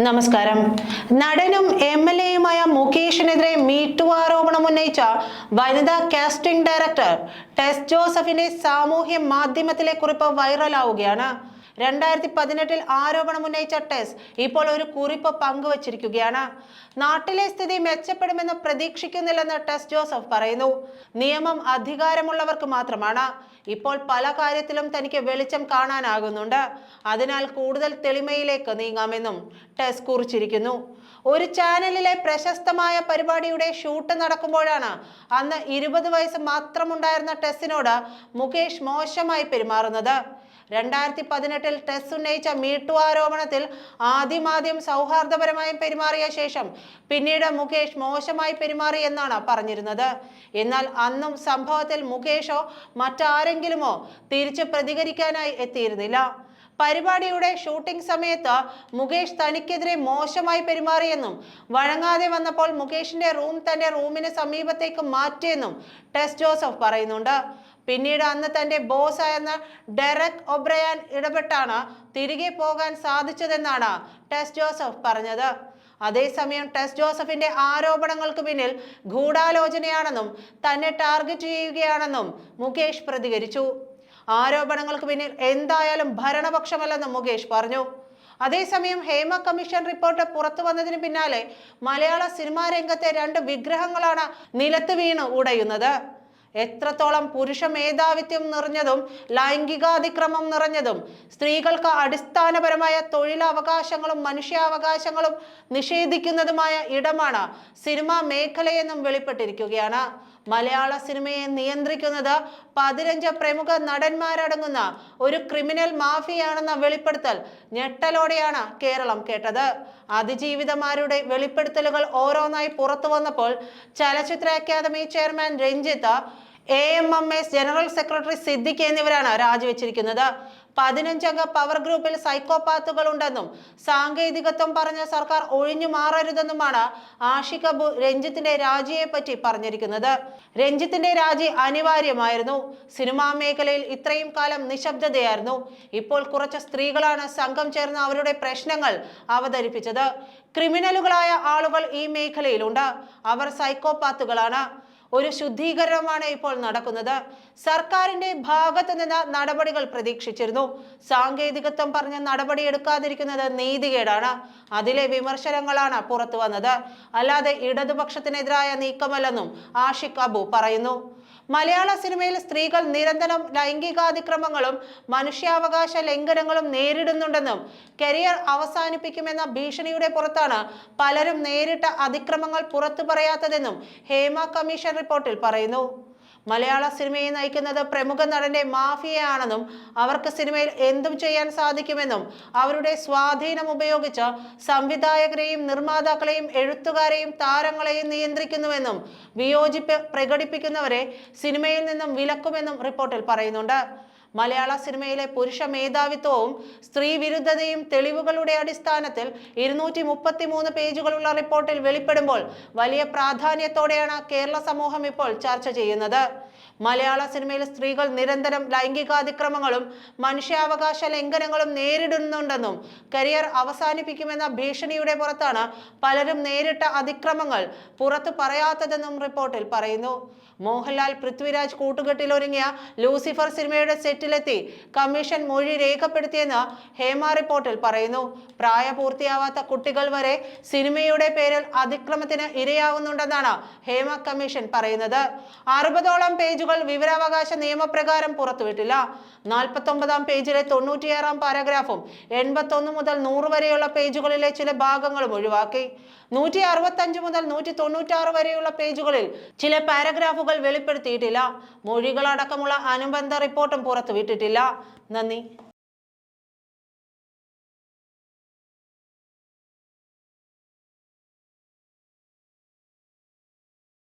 നമസ്കാരം. നടനും M L എയുമായ മുകേഷിനെതിരെ മീറ്റു ആരോപണം ഉന്നയിച്ച വനിതാ കാസ്റ്റിംഗ് ഡയറക്ടർ ടെസ് ജോസഫിന്റെ സാമൂഹ്യ മാധ്യമത്തിലെ കുറിപ്പ് വൈറലാവുകയാണ്. രണ്ടായിരത്തി പതിനെട്ടിൽ ആരോപണം ഉന്നയിച്ച ടെസ് ഇപ്പോൾ ഒരു കുറിപ്പ് പങ്കുവച്ചിരിക്കുകയാണ്. നാട്ടിലെ സ്ഥിതി മെച്ചപ്പെടുമെന്ന് പ്രതീക്ഷിക്കുന്നില്ലെന്ന് ടെസ് ജോസഫ് പറയുന്നു. നിയമം അധികാരമുള്ളവർക്ക് മാത്രമാണ്. ഇപ്പോൾ പല കാര്യത്തിലും തനിക്ക് വെളിച്ചം കാണാനാകുന്നുണ്ട്. അതിനാൽ കൂടുതൽ തെളിമയിലേക്ക് നീങ്ങാമെന്നും ടെസ് കുറിച്ചിരിക്കുന്നു. ഒരു ചാനലിലെ പ്രശസ്തമായ പരിപാടിയുടെ ഷൂട്ട് നടക്കുമ്പോഴാണ് അന്ന് ഇരുപത് വയസ്സ് മാത്രമുണ്ടായിരുന്ന ടെസ്സിനോട് മുകേഷ് മോശമായി പെരുമാറുന്നത്. രണ്ടായിരത്തി പതിനെട്ടിൽ ടെസ് ഉന്നയിച്ച മീട്ടു ആരോപണത്തിൽ ആദ്യമാദ്യം സൗഹാർദ്ദപരമായി പെരുമാറിയ ശേഷം പിന്നീട് മുകേഷ് മോശമായി പെരുമാറി എന്നാണ് പറഞ്ഞിരുന്നത്. എന്നാൽ അന്നും സംഭവത്തിൽ മുകേഷോ മറ്റാരെങ്കിലുമോ തിരിച്ച് പ്രതികരിക്കാനായി എത്തിയിരുന്നില്ല. പരിപാടിയുടെ ഷൂട്ടിംഗ് സമയത്ത് മുകേഷ് തനിക്കെതിരെ മോശമായി പെരുമാറിയെന്നും വഴങ്ങാതെ വന്നപ്പോൾ മുകേഷിന്റെ റൂം തന്റെ റൂമിന് സമീപത്തേക്ക് മാറ്റിയെന്നും ടെസ് ജോസഫ് പറയുന്നുണ്ട്. പിന്നീട് അന്ന് തന്റെ ബോസ് ആയിരുന്ന ഡെറക് ഒബ്രയാൻ ഇടപെട്ടാണ് തിരികെ പോകാൻ സാധിച്ചതെന്നാണ് ടെസ് ജോസഫ് പറഞ്ഞത്. അതേസമയം ടെസ് ജോസഫിന്റെ ആരോപണങ്ങൾക്ക് പിന്നിൽ ഗൂഢാലോചനയാണെന്നും തന്നെ ടാർഗറ്റ് ചെയ്യുകയാണെന്നും മുകേഷ് പ്രതികരിച്ചു. ആരോപണങ്ങൾക്ക് പിന്നിൽ എന്തായാലും ഭരണപക്ഷമല്ലെന്നും മുകേഷ് പറഞ്ഞു. അതേസമയം ഹേമ കമ്മീഷൻ റിപ്പോർട്ട് പുറത്തു വന്നതിന് പിന്നാലെ മലയാള സിനിമാ രംഗത്തെ രണ്ട് വിഗ്രഹങ്ങളാണ് നിലത്ത് വീണ് ഉടയുന്നത്. എത്രത്തോളം പുരുഷ മേധാവിത്വം നിറഞ്ഞതും ലൈംഗികാതിക്രമം നിറഞ്ഞതും സ്ത്രീകൾക്ക് അടിസ്ഥാനപരമായ തൊഴിലവകാശങ്ങളും മനുഷ്യാവകാശങ്ങളും നിഷേധിക്കുന്നതുമായ ഇടമാണ് സിനിമാ മേഖലയെന്നും വെളിപ്പെട്ടിരിക്കുകയാണ്. മലയാള സിനിമയെ നിയന്ത്രിക്കുന്നത് പതിനഞ്ച് പ്രമുഖ നടന്മാരടങ്ങുന്ന ഒരു ക്രിമിനൽ മാഫിയാണെന്ന വെളിപ്പെടുത്തൽ ഞെട്ടലോടെയാണ് കേരളം കേട്ടത്. അതിജീവിതമാരുടെ വെളിപ്പെടുത്തലുകൾ ഓരോന്നായി പുറത്തു വന്നപ്പോൾ Chalachitra academy chairman Ranjith A M M S general secretary Siddique എന്നിവരാണ് രാജിവെച്ചിരിക്കുന്നത്. പതിനഞ്ചംഗ പവർ ഗ്രൂപ്പിൽ സൈക്കോപാത്തുകൾ ഉണ്ടെന്നും സാങ്കേതികത്വം പറഞ്ഞ സർക്കാർ ഒഴിഞ്ഞു മാറരുതെന്നുമാണ് ആഷിഖ് അബു രഞ്ജിത്തിന്റെ രാജിയെ പറ്റി പറഞ്ഞിരിക്കുന്നത്. രഞ്ജിത്തിന്റെ രാജി അനിവാര്യമായിരുന്നു. സിനിമാ മേഖലയിൽ ഇത്രയും കാലം നിശബ്ദതയായിരുന്നു. ഇപ്പോൾ കുറച്ച് സ്ത്രീകളാണ് സംഘം ചേർന്ന് അവരുടെ പ്രശ്നങ്ങൾ അവതരിപ്പിച്ചത്. ക്രിമിനലുകളായ ആളുകൾ ഈ മേഖലയിലുണ്ട്. അവർ സൈക്കോപാത്തുകളാണ് ഒരു ശുദ്ധീകരണമാണ് ഇപ്പോൾ നടക്കുന്നത്. സർക്കാരിന്റെ ഭാഗത്ത് നിന്ന് നടപടികൾ പ്രതീക്ഷിച്ചിരുന്നു. സാങ്കേതികത്വം പറഞ്ഞ് നടപടി എടുക്കാതിരിക്കുന്നത് നീതികേടാണ്. അതിലെ വിമർശനങ്ങളാണ് പുറത്തു വന്നത്. അല്ലാതെ ഇടതുപക്ഷത്തിനെതിരായ നീക്കമല്ലെന്നും ആഷിഖ് അബു പറയുന്നു. മലയാള സിനിമയിൽ സ്ത്രീകൾ നിരന്തരം ലൈംഗികാതിക്രമങ്ങളും മനുഷ്യാവകാശ ലംഘനങ്ങളും നേരിടുന്നുണ്ടെന്നും കരിയർ അവസാനിപ്പിക്കുമെന്ന ഭീഷണിയുടെ പുറത്താണ് പലരും നേരിട്ട അതിക്രമങ്ങൾ പുറത്തു പറയാത്തതെന്നും ഹേമ കമ്മീഷൻ റിപ്പോർട്ടിൽ പറയുന്നു. മലയാള സിനിമയെ നയിക്കുന്നത് പ്രമുഖ നടന്റെ മാഫിയയാണെന്നും അവർക്ക് സിനിമയിൽ എന്തും ചെയ്യാൻ സാധിക്കുമെന്നും അവരുടെ സ്വാധീനം ഉപയോഗിച്ച് സംവിധായകരെയും നിർമ്മാതാക്കളെയും എഴുത്തുകാരെയും താരങ്ങളെയും നിയന്ത്രിക്കുന്നുവെന്നും വിയോജിപ്പ് പ്രകടിപ്പിക്കുന്നവരെ സിനിമയിൽ നിന്നും വിലക്കുമെന്നും റിപ്പോർട്ടിൽ പറയുന്നുണ്ട്. മലയാള സിനിമയിലെ പുരുഷ മേധാവിത്വവും സ്ത്രീ വിരുദ്ധതയും തെളിവുകളുടെ അടിസ്ഥാനത്തിൽ ഇരുന്നൂറ്റി മുപ്പത്തി മൂന്ന് പേജുകളുള്ള റിപ്പോർട്ടിൽ വെളിപ്പെടുമ്പോൾ വലിയ പ്രാധാന്യത്തോടെയാണ് കേരള സമൂഹം ഇപ്പോൾ ചർച്ച ചെയ്യുന്നത്. മലയാള സിനിമയിൽ സ്ത്രീകൾ നിരന്തരം ലൈംഗികാതിക്രമങ്ങളും മനുഷ്യാവകാശ ലംഘനങ്ങളും നേരിടുന്നുണ്ടെന്നും കരിയർ അവസാനിപ്പിക്കുമെന്ന ഭീഷണിയുടെ പുറത്താണ് പലരും നേരിട്ട അതിക്രമങ്ങൾ പുറത്തു പറയാത്തതെന്നും റിപ്പോർട്ടിൽ പറയുന്നു. മോഹൻലാൽ പൃഥ്വിരാജ് കൂട്ടുകെട്ടിലൊരുങ്ങിയ ലൂസിഫർ സിനിമയുടെ സെറ്റിലെത്തി. കമ്മീഷൻ മൊഴി രേഖപ്പെടുത്തിയെന്ന് ഹേമ റിപ്പോർട്ടിൽ പറയുന്നു. പ്രായപൂർത്തിയാവാത്ത കുട്ടികൾ വരെ സിനിമയുടെ പേരിൽ അതിക്രമത്തിന് ഇരയാവുന്നുണ്ടെന്നാണ് ഹേമ കമ്മീഷൻ പറയുന്നത്. അറുപതോളം പേജുകൾ വിവരാവകാശ നിയമപ്രകാരം പുറത്തുവിട്ടില്ല. നാൽപ്പത്തൊമ്പതാം പേജിലെ തൊണ്ണൂറ്റിയാറാം പാരഗ്രാഫും എൺപത്തൊന്ന് മുതൽ നൂറ് വരെയുള്ള പേജുകളിലെ ചില ഭാഗങ്ങളും ഒഴിവാക്കി. നൂറ്റി അറുപത്തഞ്ച് മുതൽ നൂറ്റി തൊണ്ണൂറ്റാറ് വരെയുള്ള പേജുകളിൽ ചില പാരഗ്രാഫുകൾ വെളിപ്പെടുത്തിയിട്ടില്ല. മൊഴികളടക്കമുള്ള അനുബന്ധ റിപ്പോർട്ടും പുറത്തുവിട്ടിട്ടില്ല. നന്ദി.